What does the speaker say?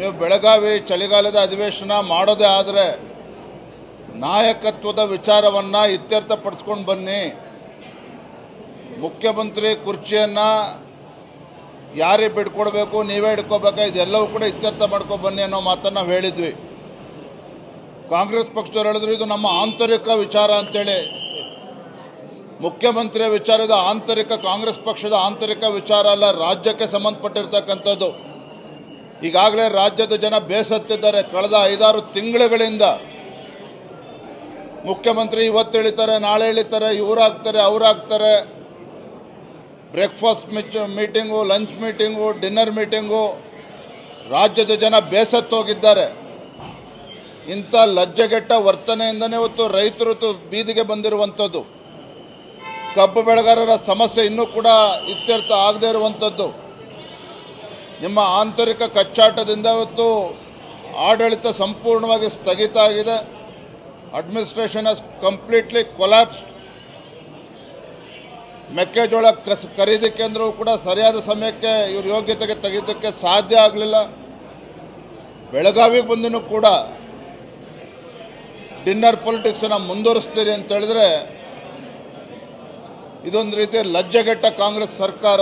ನೀವು ಬೆಳಗಾವಿ ಚಳಿಗಾಲದ ಅಧಿವೇಶನ ಮಾಡೋದೇ ಆದರೆ ನಾಯಕತ್ವದ ವಿಚಾರವನ್ನು ಇತ್ಯರ್ಥಪಡಿಸ್ಕೊಂಡು ಬನ್ನಿ. ಮುಖ್ಯಮಂತ್ರಿ ಕುರ್ಚಿಯನ್ನು ಯಾರಿಗೆ ಬಿಡ್ಕೊಡ್ಬೇಕು, ನೀವೇ ಹಿಡ್ಕೋಬೇಕಾ, ಇದೆಲ್ಲವೂ ಕೂಡ ಇತ್ಯರ್ಥ ಮಾಡ್ಕೊಂಡು ಬನ್ನಿ ಅನ್ನೋ ಮಾತನ್ನು ನಾವು ಹೇಳಿದ್ವಿ. ಕಾಂಗ್ರೆಸ್ ಪಕ್ಷದವ್ರು ಹೇಳಿದ್ರು, ಇದು ನಮ್ಮ ಆಂತರಿಕ ವಿಚಾರ ಅಂತೇಳಿ. ಮುಖ್ಯಮಂತ್ರಿಯ ವಿಚಾರದ ಆಂತರಿಕ, ಕಾಂಗ್ರೆಸ್ ಪಕ್ಷದ ಆಂತರಿಕ ವಿಚಾರ ಅಲ್ಲ, ರಾಜ್ಯಕ್ಕೆ ಸಂಬಂಧಪಟ್ಟಿರ್ತಕ್ಕಂಥದ್ದು. ಈಗಾಗಲೇ ರಾಜ್ಯದ ಜನ ಬೇಸತ್ತಿದ್ದಾರೆ. ಕಳೆದ ಐದಾರು ತಿಂಗಳುಗಳಿಂದ ಮುಖ್ಯಮಂತ್ರಿ ಇವತ್ತು ಹೇಳಿತಾರೆ ನಾಳೆ ಹೇಳಿತಾರೆ ಇವರಾಗ್ತಾರೆ ಅವರಾಗ್ತಾರೆ breakfast Mitch, meeting, lunch meeting, dinner meeting, ರಾಜ್ಯದ ಜನ ಬೇಸತ್ತೋಗಿದ್ದಾರೆ ಇಂಥ ಲಜ್ಜೆಗೆಟ್ಟ ವರ್ತನೆಯಿಂದನೇ ಇವತ್ತು ರೈತರು ಬೀದಿಗೆ ಬಂದಿರುವಂಥದ್ದು. ಕಬ್ಬು ಬೆಳೆಗಾರರ ಸಮಸ್ಯೆ ಇನ್ನೂ ಕೂಡ ಇತ್ಯರ್ಥ ಆಗದೇ ಇರುವಂಥದ್ದು. ನಿಮ್ಮ ಆಂತರಿಕ ಕಚ್ಚಾಟದಿಂದ ಇವತ್ತು ಆಡಳಿತ ಸಂಪೂರ್ಣವಾಗಿ ಸ್ಥಗಿತ ಆಗಿದೆ. ಅಡ್ಮಿನಿಸ್ಟ್ರೇಷನ್ ಹಸ್ ಕಂಪ್ಲೀಟ್ಲಿ ಕೊಲ್ಯಾಪ್ಸ್ಡ್ ಮೆಕ್ಕೆಜೋಳ ಕಸ್, ಖರೀದಿ ಕೇಂದ್ರವು ಕೂಡ ಸರಿಯಾದ ಸಮಯಕ್ಕೆ ಇವ್ರ ಯೋಗ್ಯತೆಗೆ ತೆಗೆಯೋದಕ್ಕೆ ಸಾಧ್ಯ ಆಗಲಿಲ್ಲ. ಬೆಳಗಾವಿಗೆ ಬಂದಿನೂ ಕೂಡ ಡಿನ್ನರ್ ಪೊಲಿಟಿಕ್ಸನ್ನು ಮುಂದುವರಿಸ್ತೀರಿ ಅಂತ ಹೇಳಿದ್ರೆ ಇದೊಂದು ರೀತಿ ಲಜ್ಜೆಗೆಟ್ಟ ಕಾಂಗ್ರೆಸ್ ಸರ್ಕಾರ